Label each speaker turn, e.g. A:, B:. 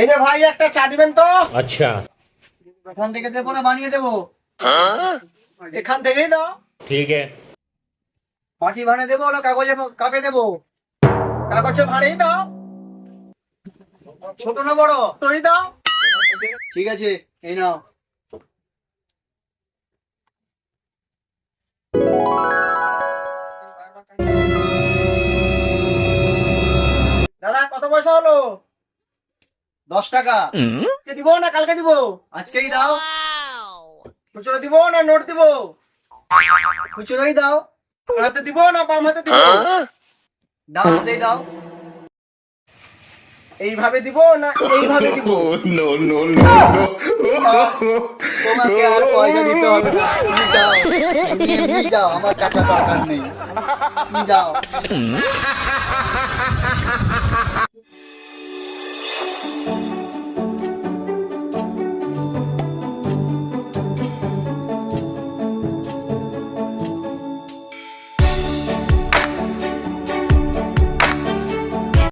A: এই যে ভাই একটা চা দিবেন তো?
B: আচ্ছা।
A: এখান থেকে দেবো না বানিয়ে দেবো। এখান থেকেই দাও।
B: ঠিক আছে।
A: মাটি ভাড়ে দেবো না কাগজে কাপে দেবো। কাগজে ভাড়েই দাও। ছোট না বড়? তোই দাও। ঠিক আছে এই নাও। দাদা কত পয়সা হলো? দশ টাকা। দিব না কালকে দিব? আজকেই দাও। খুচরো দিব না নোট দিব? খুচরোই দাও। হাতে দিব না বাম হাতে দিব? ডান হাতেই দাও। এইভাবে দিব না এইভাবে দিব?
C: no, no, no.
A: তোমাকে আর পয়সা দিতে হবে না। তুমি যাও। তুমি এমনি যাও আমার টাকা দরকার নেই। তুমি যাও।